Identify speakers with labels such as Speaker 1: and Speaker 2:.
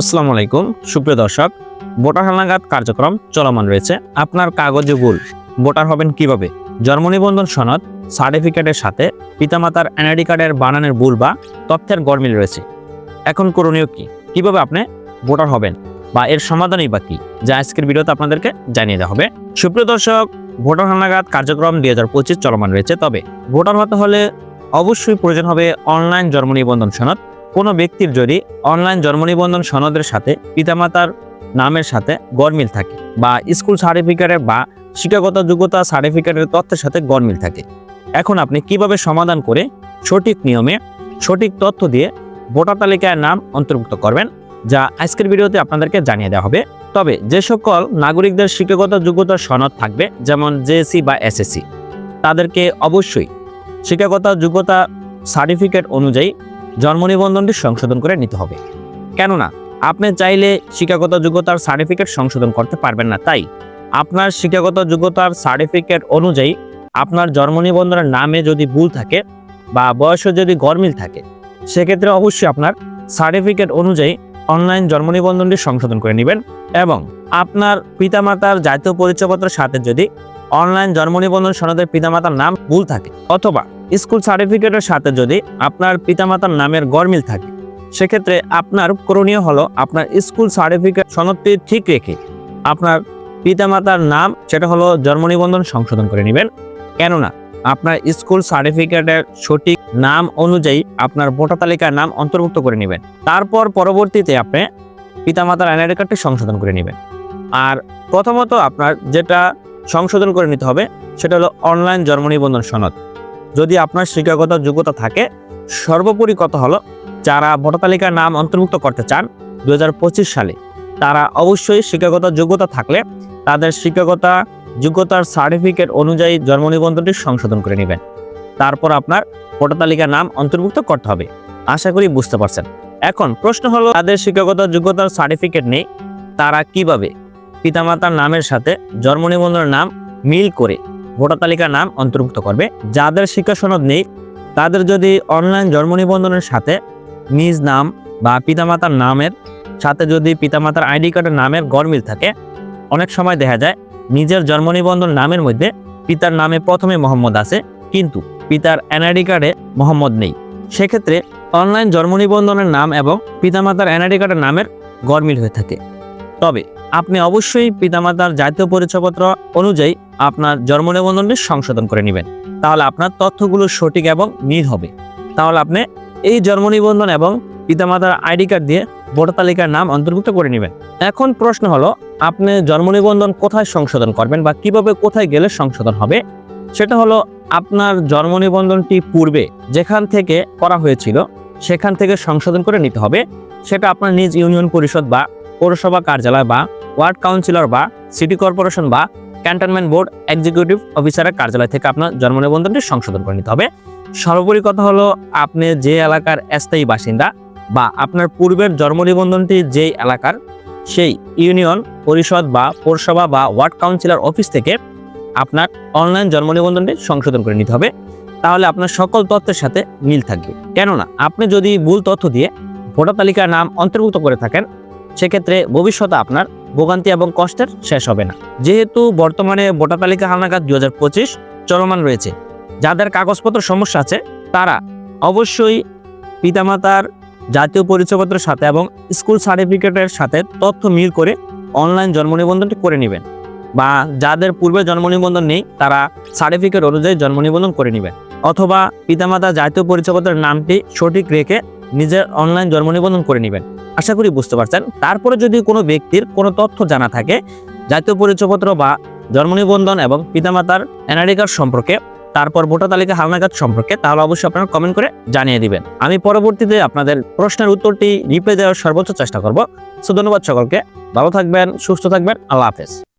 Speaker 1: আসসালামু আলাইকুম, সুপ্রিয় দর্শক, ভোটার হালনাগাদ কার্যক্রম চলমান রয়েছে। আপনার কাগজে ভুল, ভোটার হবেন কীভাবে? জন্ম নিবন্ধন সনদ, সার্টিফিকেটের সাথে পিতামাতার এনআইডি কার্ডের বানানের ভুল বা তথ্যের গরমিল রয়েছে। এখন করণীয় কি? কীভাবে আপনি ভোটার হবেন বা এর সমাধানই বা কি? যা আজকের ভিডিওতে আপনাদেরকে জানিয়ে দেওয়া হবে। সুপ্রিয় দর্শক, ভোটার হালনাগাদ কার্যক্রম দুই হাজার পঁচিশ চলমান রয়েছে। তবে ভোটার হতে হলে অবশ্যই প্রয়োজন হবে অনলাইন জন্ম নিবন্ধন সনদ কোনো ব্যক্তির যদি অনলাইন জন্ম নিবন্ধন সনদের সাথে পিতামাতার নামের সাথে গরমিল থাকে বা স্কুল সার্টিফিকেটের বা শিক্ষাগত যোগ্যতা সার্টিফিকেটের তথ্যের সাথে গরমিল থাকে, এখন আপনি কীভাবে সমাধান করে সঠিক নিয়মে সঠিক তথ্য দিয়ে ভোটার তালিকায় নাম অন্তর্ভুক্ত করবেন, যা আজকের ভিডিওতে আপনাদেরকে জানিয়ে দেওয়া হবে। তবে যে সকল নাগরিকদের শিক্ষাগত যোগ্যতার সনদ থাকবে, যেমন জেএসসি বা এসএসসি তাদেরকে অবশ্যই শিক্ষাগত যোগ্যতা সার্টিফিকেট অনুযায়ী জন্ম নিবন্ধনটি সংশোধন করে নিতে হবে। কেননা, আপনি চাইলে শিক্ষাগত যোগ্যতার সার্টিফিকেট সংশোধন করতে পারবেন না। তাই, আপনার শিক্ষাগত যোগ্যতার সার্টিফিকেট অনুযায়ী আপনার জন্ম নিবন্ধনের নামে যদি ভুল থাকে বা বয়সে যদি গরমিল থাকে, সেক্ষেত্রে অবশ্যই আপনার সার্টিফিকেট অনুযায়ী অনলাইন জন্ম নিবন্ধনটি সংশোধন করে নেবেন এবং আপনার পিতামাতার জাতীয় পরিচয়পত্রের সাথে যদি অনলাইন জন্ম নিবন্ধন সনদের পিতামাতার নাম ভুল থাকে অথবা স্কুল সার্টিফিকেটের সাথে যদি আপনার পিতামাতার নামের গরমিল থাকে, সেক্ষেত্রে আপনার করণীয় হলো আপনার স্কুল সার্টিফিকেট সনদটি ঠিক রেখে আপনার পিতামাতার নাম, সেটা হলো জন্ম নিবন্ধন সংশোধন করে নেবেন। কেননা, আপনার স্কুল সার্টিফিকেটের সঠিক নাম অনুযায়ী আপনার ভোটার তালিকার নাম অন্তর্ভুক্ত করে নেবেন। তারপর পরবর্তীতে আপনি পিতামাতার এনআইডি কার্ডটি সংশোধন করে নেবেন। আর প্রথমত আপনার যেটা সংশোধন করে নিতে হবে, সেটা হলো অনলাইন জন্ম নিবন্ধন সনদ। যদি আপনার শিক্ষাগত যোগ্যতা থাকে, সর্বোপরি কথা হলো? যারা ভোটার তালিকার নাম অন্তর্ভুক্ত করতে চান দু হাজার পঁচিশ সালে, তারা অবশ্যই শিক্ষাগত যোগ্যতা থাকলে তাদের শিক্ষাগত যোগ্যতার সার্টিফিকেট অনুযায়ী জন্ম নিবন্ধনটি সংশোধন করে নেবেন। তারপর আপনার ভোটার তালিকার নাম অন্তর্ভুক্ত করতে হবে। আশা করি বুঝতে পারছেন। এখন প্রশ্ন হলো, তাদের শিক্ষাগত যোগ্যতার সার্টিফিকেট নেই, তারা কীভাবে পিতামাতার নামের সাথে জন্ম নিবন্ধনের নাম মিল করে ভোটার তালিকার নাম অন্তর্ভুক্ত করবে। যাদের শিক্ষা সনদ নেই, তাদের যদি অনলাইন জন্ম নিবন্ধনের সাথে নিজ নাম বা পিতামাতার নামের সাথে যদি পিতামাতার আইডি কার্ডের নামের গরমিল থাকে, অনেক সময় দেখা যায় নিজের জন্ম নিবন্ধন নামের মধ্যে পিতার নামে প্রথমে মোহাম্মদ আছে, কিন্তু পিতার এনআইডি কার্ডে মোহাম্মদ নেই। সেক্ষেত্রে অনলাইন জন্ম নিবন্ধনের নাম এবং পিতামাতার এনআইডি কার্ডের নামের গরমিল হয়ে থাকে। তবে আপনি অবশ্যই পিতামাতার জাতীয় পরিচয়পত্র অনুযায়ী আপনার জন্ম নিবন্ধনটি সংশোধন করে নেবেন। তাহলে আপনার তথ্যগুলো সঠিক এবং মিল হবে। তাহলে আপনি এই জন্ম নিবন্ধন এবং পিতামাতার আইডি কার্ড দিয়ে ভোটার তালিকার নাম অন্তর্ভুক্ত করে নেবেন। এখন প্রশ্ন হলো, আপনি জন্ম নিবন্ধন কোথায় সংশোধন করবেন বা কীভাবে কোথায় গেলে সংশোধন হবে? সেটা হলো, আপনার জন্ম নিবন্ধনটি পূর্বে যেখান থেকে করা হয়েছিল, সেখান থেকে সংশোধন করে নিতে হবে। সেটা আপনার নিজ ইউনিয়ন পরিষদ বা পৌরসভা কার্যালয় বা ওয়ার্ড কাউন্সিলর বা সিটি কর্পোরেশন বা ক্যান্টনমেন্ট বোর্ড এক্সিকিউটিভ অফিসারের কার্যালয় থেকে আপনার জন্ম নিবন্ধনটি সংশোধন করে নিতে হবে। সর্বোপরি কথা হলো, আপনি যে এলাকার স্থায়ী বাসিন্দা বা আপনার পূর্বের জন্ম নিবন্ধনটি যেই এলাকার, সেই ইউনিয়ন, পরিষদ বা পৌরসভা বা ওয়ার্ড কাউন্সিলর অফিস থেকে আপনার অনলাইন জন্ম নিবন্ধনটি সংশোধন করে নিতে হবে। তাহলে আপনার সকল তথ্যের সাথে মিল থাকবে। কেননা, আপনি যদি ভুল তথ্য দিয়ে ভোটার তালিকার নাম অন্তর্ভুক্ত করে থাকেন, সেক্ষেত্রে ভবিষ্যতে আপনার ভোগান্তি এবং কষ্টের শেষ হবে না। যেহেতু বর্তমানে ভোটার তালিকা হালনাগাদ দু হাজার পঁচিশ চলমান রয়েছে, যাদের কাগজপত্র সমস্যা আছে, তারা অবশ্যই পিতামাতার জাতীয় পরিচয়পত্রের সাথে এবং স্কুল সার্টিফিকেটের সাথে তথ্য মিল করে অনলাইন জন্ম নিবন্ধনটি করে নেবেন। বা যাদের পূর্বে জন্ম নিবন্ধন নেই, তারা সার্টিফিকেট অনুযায়ী জন্ম নিবন্ধন করে নেবেন। অথবা পিতামাতা জাতীয় পরিচয়পত্রের নামটি সঠিক রেখে নিজের অনলাইন জন্ম নিবন্ধন করে নেবেন। আশা করি বুঝতে পারছেন। তারপরে যদি কোনো ব্যক্তির কোনো তথ্য জানা থাকে, জাতীয় পরিচয়পত্র বা জন্ম নিবন্ধন এবং পিতামাতার এনআরডি কার্ড সম্পর্কে, তারপর ভোটার তালিকা হালনাগাদ সম্পর্কে, তাহলে অবশ্যই আপনারা কমেন্ট করে জানিয়ে দিবেন। আমি পরবর্তীতে আপনাদের প্রশ্নের উত্তরটি রিপ্লাই দেওয়ার সর্বোচ্চ চেষ্টা করব। সো ধন্যবাদ সকলকে। ভালো থাকবেন, সুস্থ থাকবেন। আল্লাহ হাফেজ।